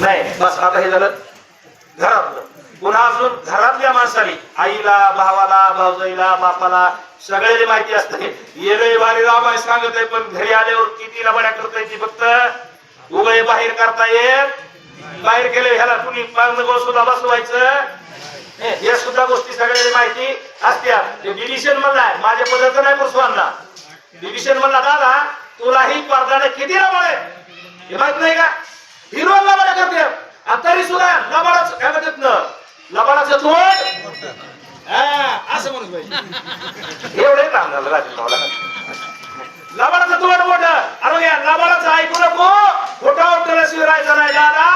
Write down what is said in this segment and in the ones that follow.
नाही बस आता हे झालं घरातलं. पुन्हा अजून घरातल्या माणसाने आईला भावाला भावजाईला बापाला सगळ्याची माहिती असते. येले बारी रामाय सांगत आहे पण घरी आल्यावर किती लबड्या करता येते फक्त. उभय बाहेर करता येत बाहेर गेले ह्याला कुणी पांग सुद्धा बसवायचं. हे सुद्धा गोष्टी सगळ्याची माहिती असत्या. ते म्हणला माझ्या पदार्थ नाही पुरुषवांना डिलिशन म्हणला दादा तुलाही पडदाने किती लबाड हे माहीत नाही का? हिरो लबाडा करते. आणि तरी सुद्धा लबाडाच काय म्हणतात ना लबाडाचं तोंड. असं म्हणून पाहिजे एवढे काम झालं राजू भाऊला लबाडाचं तोंड मोठ. अरे या लबाडाचं ऐकू नको. खोटा उठल्याशिवाय शिवरायचा नाही दादा.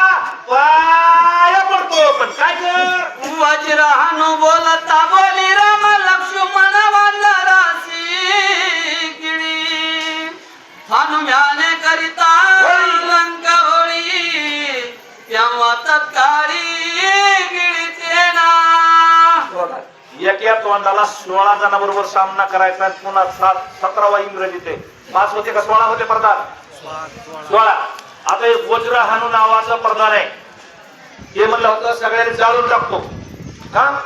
पाया पडतो. पण काय कर? वज्रहानु बोलता बोली राम लक्ष्मण वानरासी किडी. हनुम्याने करिता एक या तोंडाला सोळा जणांबरोबर सामना करायचा. पुन्हा सात सतरावा इंग्रजीत. पाच होते का? सोळा होते प्रधान. सोळा. आता एक वज्र हानू नावाचा प्रधान आहे. हे म्हणलं होतं सगळ्यांनी जाळून टाकतो. हा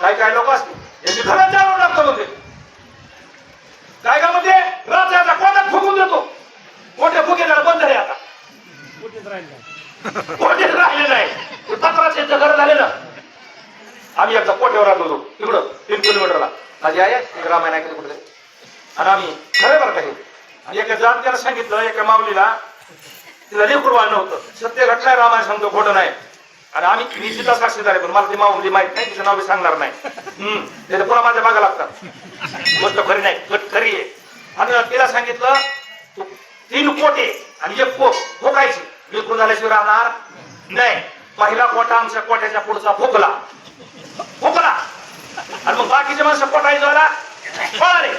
काय काय लोक असते यांची खरंच जाळून टाकतो म्हणजे काय का म्हणजे राजाचा कोणात फुकून देतो? मोठे जरा बंद आहे आता. कोणतेच राहिले नाही. पत्राचे घर झाले ना आम्ही एकदा कोट्यावर आलो होतो तिकडं तीन किलोमीटरला. माझी आहे एक रामायण ऐकलं कुठे आणि आम्ही खरं बरं काही आणि एका जाणत्याला सांगितलं एका माऊलीला तिला लेकूर वाढ नव्हतं. सत्य घटना आहे, रामायण सांगतो खोटं नाही. आणि आम्ही मी तिला साक्षीदार आहे पण मला ती माऊली माहीत नाही तिचं नाव सांगणार नाही. हम्म त्याला पुन्हा माझ्या मागा लागतात. गोष्ट खरी नाही गट खरी आहे. आणि तिला सांगितलं तू तीन कोटे आणि एक कोट फुकायची लेकूर झाल्याशिवाय राहणार नाही. पहिला कोटा आमच्या कोट्याच्या पुढचा फोकला झाला आणि मग बाकीचे माणसं पोटायचं झाला. पळाले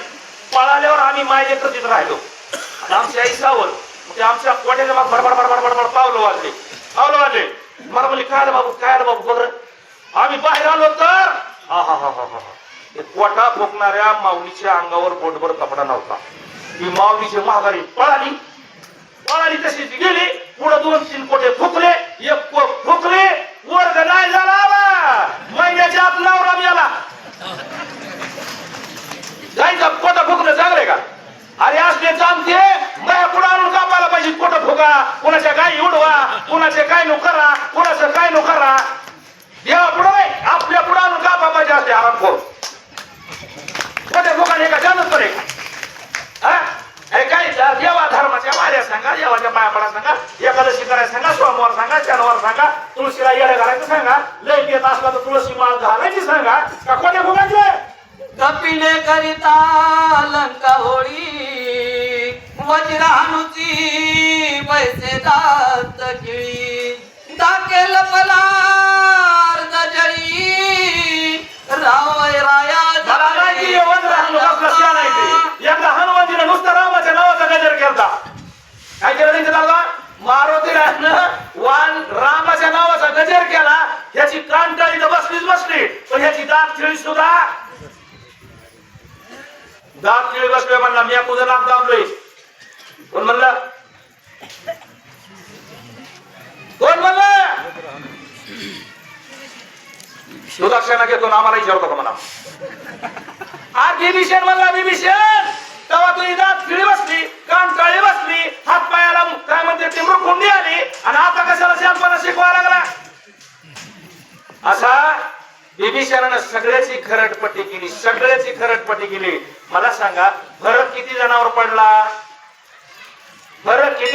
पळाल्यावर आम्ही मायले तिथं राहिलो. आणि आमची आई सावल मग ते आमच्या कोट्याच्या मग भरभर भरभर भरभर पावलं वाजले. पावलं वाजले. मला म्हणले काय आलं बाबू काय आलं बाबू बरं आम्ही बाहेर आलो तर हा हा हा हा हा. ते कोटा फुकणाऱ्या माऊलीच्या अंगावर पोटभर कपडा नव्हता. ही माऊलीची महागारी पळाली. पळाली तशीच गेली. पुढे दोन तीन कोटे फुकले. एक कोट फुकले वर्ग नाही झाला बा. महिन्याच्या आत नवरा मिळाला जायचं कोटा फुकणं चांगलंय का अरे असले जाणते बाया पुढे आणून कापायला पाहिजे कुणाच्या गाई उडवा कुणाचे काय नो करा कुणाचं काय नो करा. देवा पुढे नाही आपल्या पुढे आणून कापा पाहिजे असते आराम करून? कोट्या फुकाने जानच पण काय देवा धर्माच्या वाऱ्या सांगा देवाच्या पाया सांगा एकादशी करायला सांगा सोमवार सांगा शनिवार सांगा तुळशीला येडे घालायचं सांगा लय येत असला तर तुळशी माळ घालायची सांगा का कोणी फुगायचे कपिले करिता लंका होळी. ह्याची दात खिळी सुद्धा दात? खिळी बसलोय म्हणला मी तुझं नाक दाबलोय. कोण म्हणलं? कोण म्हणलं? सुदक्षिणा घेतो ना आम्हाला विचारतो का म्हणा? आज बिभीषण म्हणला बिभीषण तेव्हा तुझी दात खिळी बसली कान काळी बसली हात पायाला बिभीषणानं सगळ्याची खरटपट्टी केली सगळ्याची खरटपट्टी केली. मला सांगा फरक किती जणांवर पडला? फरक किती